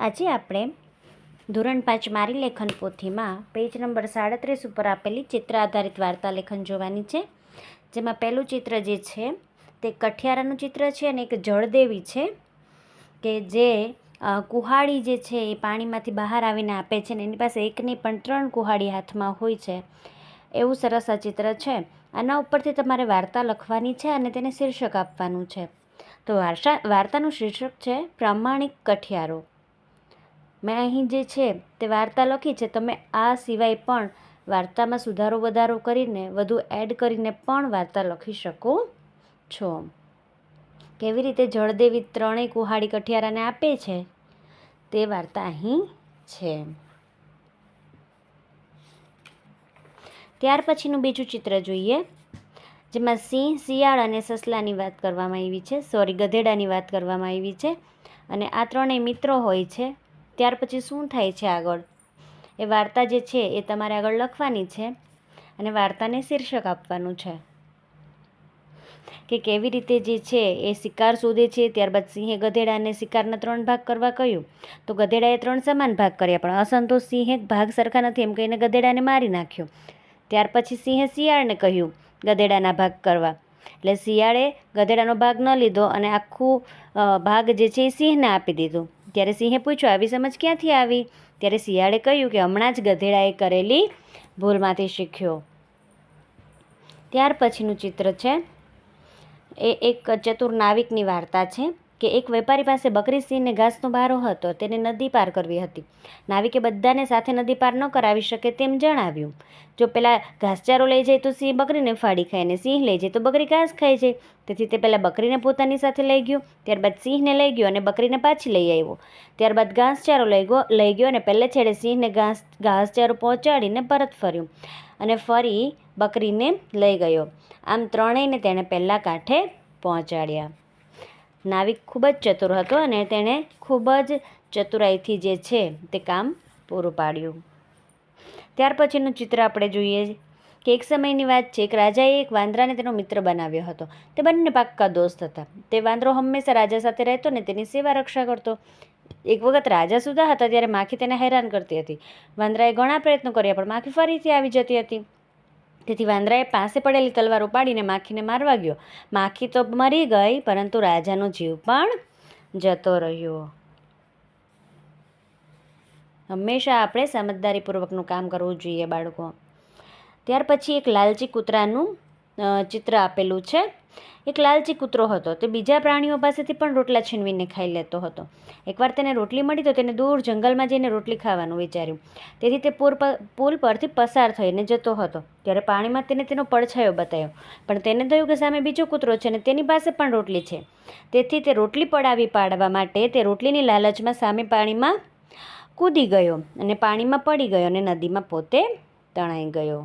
આજે આપણે ધોરણ પાંચ મારી લેખન પોથીમાં પેજ નંબર સાડત્રીસ ઉપર આપેલી ચિત્ર આધારિત વાર્તા લેખન જોવાની છે. જેમાં પહેલું ચિત્ર જે છે, તે કઠિયારાનું ચિત્ર છે અને એક જળદેવી છે કે જે કુહાડી જે છે એ પાણીમાંથી બહાર આવીને આપે છે ને એની પાસે એક નહીં પણ ત્રણ કુહાડી હાથમાં હોય છે. એવું સરસ આ ચિત્ર છે. આના ઉપરથી તમારે વાર્તા લખવાની છે અને તેને શીર્ષક આપવાનું છે. તો વાર્તા વાર્તાનું શીર્ષક છે, પ્રામાણિક કઠિયારો. મેં અહીં જે છે તે વાર્તા લખી છે. તમે આ સિવાય પણ વાર્તામાં સુધારો વધારો કરીને વધુ એડ કરીને પણ વાર્તા લખી શકો છો. કેવી રીતે જળદેવી ત્રણેય કુહાડી કઠિયારાને આપે છે તે વાર્તા અહીં છે. ત્યાર પછીનું બીજું ચિત્ર જોઈએ, જેમાં સિંહ, શિયાળ અને સસલાની વાત કરવામાં આવી છે. સોરી, ગધેડાની વાત કરવામાં આવી છે. અને આ ત્રણેય મિત્રો હોય છે ત્યાર પછી શું થાય છે આગળ? એ વાર્તા જે છે એ તમારે આગળ લખવાની છે અને વાર્તાને શીર્ષક આપવાનું છે. કે કેવી રીતે જે છે એ શિકાર શોધે છે, ત્યારબાદ સિંહે ગધેડાને શિકારના ત્રણ ભાગ કરવા કહ્યું. તો ગધેડાએ ત્રણ સમાન ભાગ કર્યા, પણ અસંતોષ સિંહે ભાગ સરખા નથી એમ કહીને ગધેડાને મારી નાખ્યો. ત્યાર પછી સિંહે શિયાળને કહ્યું, ગધેડાના ભાગ કરવા. એટલે શિયાળે ગધેડાનો ભાગ ન લીધો અને આખું ભાગ જે છે એ સિંહને આપી દીધું. ત્યારે સિંહે પૂછ્યું, આવી સમજ ક્યાંથી આવી? ત્યારે શિયાળે કહ્યું કે, હમણાં જ ગધેડાએ કરેલી ભૂલમાંથી શીખ્યો. ત્યાર પછીનું ચિત્ર છે. એ એક ચતુર નાવિકની વાર્તા છે. કે એક વેપારી પાસે બકરી સિંહને ઘાસનો બારો હતો, તેને નદી પાર કરવી હતી. નાવિકે બધાને સાથે નદી પાર ન કરાવી શકે તેમ જણાવ્યું. જો પેલા ઘાસચારો લઈ જાય તો સિંહ બકરીને ફાડી ખાય અને સિંહ લઈ જાય તો બકરી ઘાસ ખાય જાય. તેથી તે પહેલાં બકરીને પોતાની સાથે લઈ ગયો, ત્યારબાદ સિંહને લઈ ગયો અને બકરીને પાછી લઈ આવ્યો. ત્યારબાદ ઘાસચારો લઈ ગયો લઈ ગયો અને પહેલે છેડે સિંહને ઘાસ, ઘાસચારો પહોંચાડીને પરત ફર્યું અને ફરી બકરીને લઈ ગયો. આમ ત્રણેયને તેણે પહેલાં કાંઠે પહોંચાડ્યા. નાવિક ખૂબ જ ચતુર હતો અને તેણે ખૂબ જ ચતુરાઈથી જે છે તે કામ પૂરું પાડ્યું. ત્યાર પછીનું ચિત્ર આપણે જોઈએ કે એક સમયની વાત છે એક રાજાએ એક વાંદરાને તેનો મિત્ર બનાવ્યો હતો. તે બંને પાક્કા દોસ્ત હતા. તે વાંદરો હંમેશા રાજા સાથે રહેતો ને તેની સેવા રક્ષા કરતો. એક વખત રાજા સુધા હતા ત્યારે માખી તેને હેરાન કરતી હતી. વાંદરાએ ઘણા પ્રયત્નો કર્યા પણ માખી ફરીથી આવી જતી હતી. તેથી વાંદરાએ પાસે પડેલી તલવાર ઉપાડીને માખીને મારવા ગયો. માખી તો મરી ગઈ, પરંતુ રાજાનો જીવ પણ જતો રહ્યો. હંમેશા આપણે સમજદારીપૂર્વકનું કામ કરવું જોઈએ બાળકો. ત્યાર પછી એક લાલચી કૂતરાનું ચિત્ર આપેલું છે. એક લાલચી કૂતરો હતો. તે બીજા પ્રાણીઓ પાસેથી પણ રોટલા છીનવીને ખાઈ લેતો હતો. એકવાર તેને રોટલી મળી તો તેને દૂર જંગલમાં જઈને રોટલી ખાવાનું વિચાર્યું. તેથી તે પૂર પુલ પરથી પસાર થઈને જતો હતો. ત્યારે પાણીમાં તેને તેનો પડછાયો બતાવ્યો પણ તેને થયું કે સામે બીજો કૂતરો છે અને તેની પાસે પણ રોટલી છે. તેથી તે રોટલી પડાવી પાડવા માટે તે રોટલીની લાલચમાં સામે પાણીમાં કૂદી ગયો અને પાણીમાં પડી ગયો અને નદીમાં પોતે તણાઈ ગયો.